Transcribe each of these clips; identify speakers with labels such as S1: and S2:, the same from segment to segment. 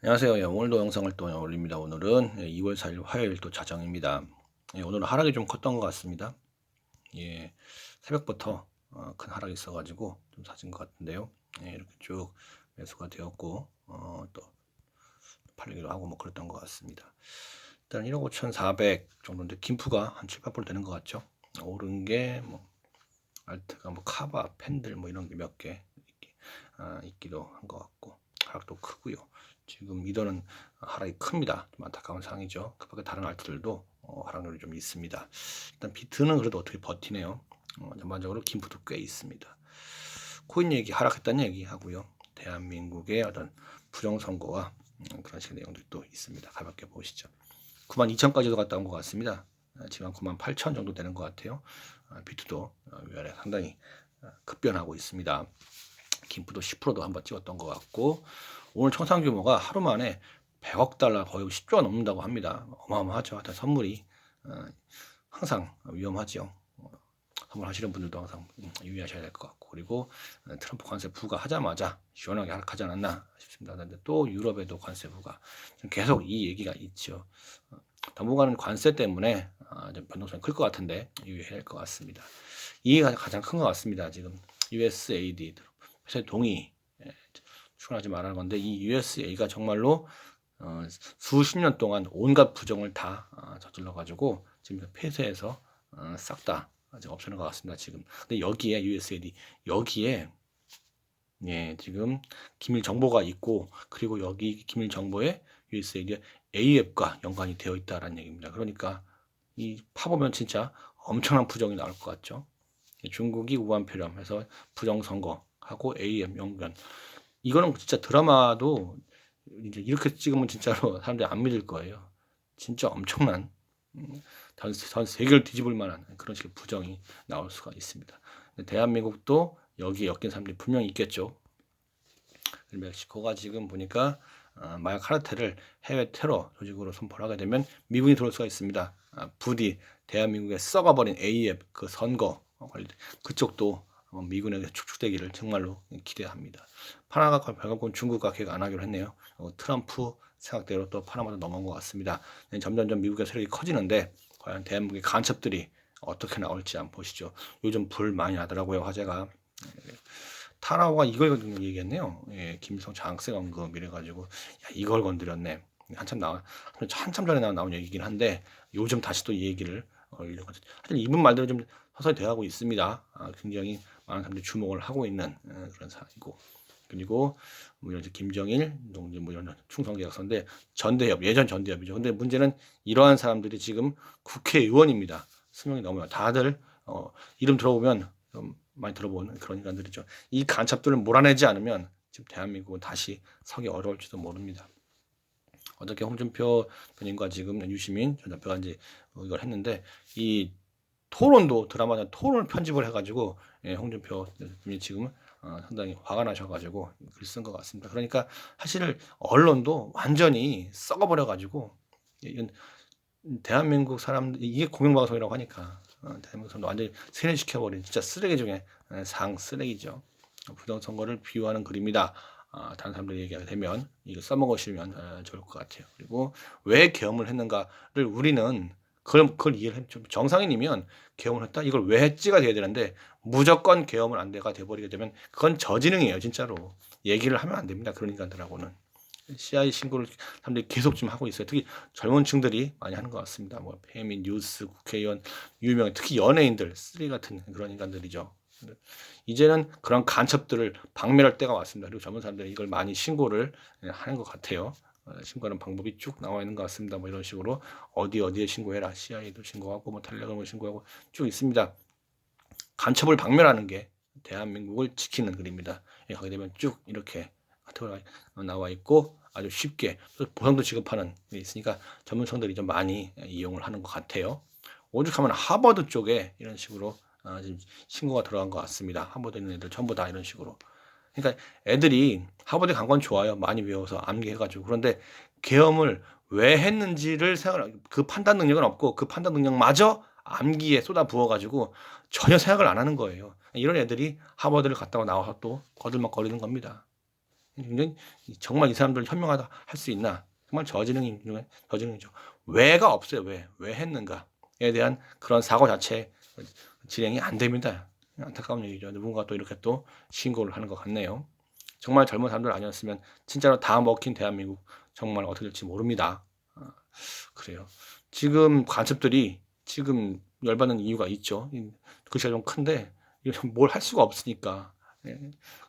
S1: 안녕하세요. 예, 오늘도 영상을 또 올립니다. 오늘은 2월 4일 화요일 또 자정입니다. 예, 오늘은 하락이 좀 컸던 것 같습니다. 예, 새벽부터 어, 큰 하락이 있어가지고 좀 사진 것 같은데요. 예, 이렇게 쭉 매수가 되었고 어, 또 팔리기도 하고 뭐 그랬던 것 같습니다. 일단 1억 5,400 정도인데 김프가 한 7, 8% 되는 것 같죠. 오른 게 뭐 알트가 뭐 카바, 팬들 뭐 이런 게 몇개 아, 있기도 한 것 같고 하락도 크고요. 지금 이더는 하락이 큽니다. 좀 안타까운 상황이죠. 그 밖에 다른 알트들도 어, 하락률이 좀 있습니다. 일단 비트는 그래도 어떻게 버티네요. 어, 전반적으로 김프도 꽤 있습니다. 코인 얘기 하락했다는 얘기 하고요. 대한민국의 어떤 부정선거와 음, 그런 식의 내용들이 또 있습니다. 가볍게 보시죠. 9만 2천까지도 갔다 온 것 같습니다. 아, 지금 9만 8천 정도 되는 것 같아요. 아, 비트도 어, 위아래 상당히 어, 급변하고 있습니다. 김프도 10%도 한번 찍었던 것 같고 오늘 청산 규모가 하루 만에 100억 달러 거의 10조가 넘는다고 합니다. 어마어마하죠. 하여튼 선물이 어, 항상 위험하죠. 어, 선물하시는 분들도 항상 유의하셔야 될 것 같고 그리고 어, 트럼프 관세 부과하자마자 시원하게 하락하지 않았나 싶습니다. 그런데 또 유럽에도 관세 부과 계속 이 얘기가 있죠. 당분간은 관세 때문에 변동성이 클 것 같은데 유의해야 할 것 같습니다. 이해가 가장 큰 것 같습니다. 지금 회사 동의 출근하지 말라는 건데 이 USA가 정말로 어, 수십 년 동안 온갖 부정을 다 어, 저질러 가지고 지금 폐쇄해서 어, 싹다 없애는 것 같습니다. 지금 근데 여기에 USAID 여기에 예 지금 기밀 정보가 있고 그리고 여기 기밀 정보에 USAID A앱과 연관이 되어 있다라는 얘기입니다. 그러니까 이 파보면 진짜 엄청난 부정이 나올 것 같죠. 중국이 우한 폐렴해서 부정 선거 하고 A앱 연관 이거는 진짜 드라마도 이제 이렇게 찍으면 진짜로 사람들이 안 믿을 거예요. 진짜 엄청난 음, 전, 전 세계를 뒤집을 만한 그런 식의 부정이 나올 수가 있습니다. 대한민국도 여기에 엮인 사람들이 분명히 있겠죠. 멕시코가 지금 보니까 어, 마약 카르텔을 해외 테러 조직으로 선포를 하게 되면 미군이 들어올 수가 있습니다. 아, 부디 대한민국에 썩어버린 A앱 그 선거 관리 그쪽도 미군에게 축축되기를 정말로 기대합니다. 파나마 발광권 중국과 계획 안 하기로 했네요. 어, 트럼프 생각대로 또 파나마도 넘어온 것 같습니다. 네, 점점점 미국의 세력이 커지는데 과연 대한민국의 간첩들이 어떻게 나올지 한번 보시죠. 요즘 불 많이 나더라고요 화재가. 네, 타라오가 이걸 얘기했네요. 예, 김일성 장세 언급 이래가지고 야, 이걸 건드렸네. 한참 나 한참 전에 나온 얘기긴 한데 요즘 다시 또 이 얘기를 올려고 하여튼 이분 말대로 좀 서서히 돼가고 있습니다. 아, 굉장히 많은 사람들이 주목을 하고 있는 어, 그런 사이고 그리고 뭐 이런 김정일, 동지 뭐 이런 충성계약서인데 전대협 예전 전대협이죠. 근데 문제는 이러한 사람들이 지금 국회의원입니다. 수명이 넘어요. 다들 어, 이름 들어보면 좀 많이 들어보는 그런 인간들이죠. 이 간첩들을 몰아내지 않으면 지금 대한민국은 다시 서기 어려울지도 모릅니다. 어저께 홍준표 의원님과 지금 유시민 전 대표가 이제 이걸 했는데 이 토론도 드라마 토론을 편집을 해가지고 예, 홍준표 대표님이 지금 어, 상당히 화가 나셔가지고 글 쓴 것 같습니다. 그러니까 사실 언론도 완전히 썩어버려가지고 이건 대한민국 사람 이게 공영방송이라고 하니까 어, 대한민국 사람도 완전히 세뇌시켜버린 진짜 쓰레기 중에 상 쓰레기죠. 부정 선거를 비유하는 글입니다. 아, 다른 사람들이 얘기하게 되면 이거 써먹으시면 어, 좋을 것 같아요. 그리고 왜 계엄을 했는가를 우리는 그걸, 그걸 이해를 해. 좀 정상인이면 계엄을 했다? 이걸 왜 했지가 돼야 되는데 무조건 계엄을 안 돼가 돼버리게 되면 그건 저지능이에요, 진짜로. 얘기를 하면 안 됩니다. 그런 인간들하고는. CI 신고를 사람들이 계속 좀 하고 있어요. 특히 젊은 층들이 많이 하는 것 같습니다. 뭐, 페미, 뉴스, 국회의원, 유명, 특히 연예인들, 쓰리 같은 그런 인간들이죠. 이제는 그런 간첩들을 박멸할 때가 왔습니다. 그리고 젊은 사람들이 이걸 많이 신고를 하는 것 같아요. 어, 신고하는 방법이 쭉 나와 있는 것 같습니다. 뭐 이런 식으로 어디 어디에 신고해라. CIA도 신고하고 뭐 텔레그램을 신고하고 쭉 있습니다. 간첩을 박멸하는 게 대한민국을 지키는 글입니다. 예, 가게 되면 쭉 이렇게 나와 있고 아주 쉽게 보상도 지급하는 게 있으니까 전문성들이 좀 많이 이용을 하는 것 같아요. 오죽하면 하버드 쪽에 이런 식으로 아, 지금 신고가 들어간 것 같습니다. 하버드 있는 애들 전부 다 이런 식으로 그러니까 애들이 하버드 간 건 좋아요. 많이 배워서 암기해가지고. 그런데 계엄을 왜 했는지를 생각, 그 판단 능력은 없고 그 판단 능력마저 암기에 쏟아 부어가지고 전혀 생각을 안 하는 거예요. 이런 애들이 하버드를 갔다가 나와서 또 거들먹거리는 겁니다. 정말 이 사람들 현명하다 할 수 있나? 정말 저지능인 중에 저지능이죠. 왜가 없어요. 왜? 왜 했는가에 대한 그런 사고 자체 진행이 안 됩니다. 안타까운 얘기죠. 누군가 또 이렇게 또 신고를 하는 것 같네요. 정말 젊은 사람들 아니었으면 진짜로 다 먹힌 대한민국 정말 어떻게 될지 모릅니다. 아, 그래요. 지금 간첩들이 지금 열받는 이유가 있죠. 이 글씨가 좀 큰데 뭘 할 수가 없으니까. 예,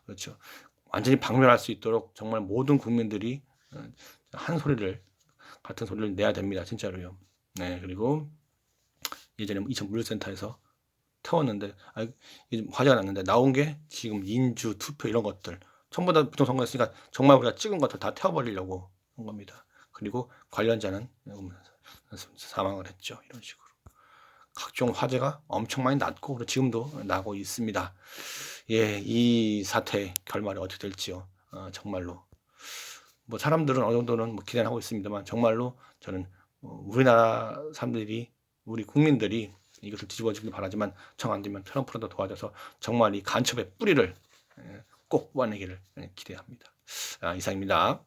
S1: 그렇죠. 완전히 박멸할 수 있도록 정말 모든 국민들이 어, 한 소리를 같은 소리를 내야 됩니다. 진짜로요. 네, 그리고 예전에 이천 물류센터에서 태웠는데 아, 화제가 났는데 나온 게 지금 인주 투표 이런 것들 전부 다 부정선거였으니까 정말 우리가 찍은 것들 다 태워버리려고 한 겁니다. 그리고 관련자는 사망을 했죠. 이런 식으로 각종 화제가 엄청 많이 났고 지금도 나고 있습니다. 예, 이 사태 결말이 어떻게 될지요. 어, 정말로 뭐 사람들은 어느 정도는 뭐 기대는 하고 있습니다만 정말로 저는 어, 우리나라 사람들이 우리 국민들이 이것을 뒤집어주길 바라지만 정 안 되면 트럼프라도 도와줘서 정말 이 간첩의 뿌리를 예, 꼭 뽑아내기를 예, 기대합니다. 아, 이상입니다.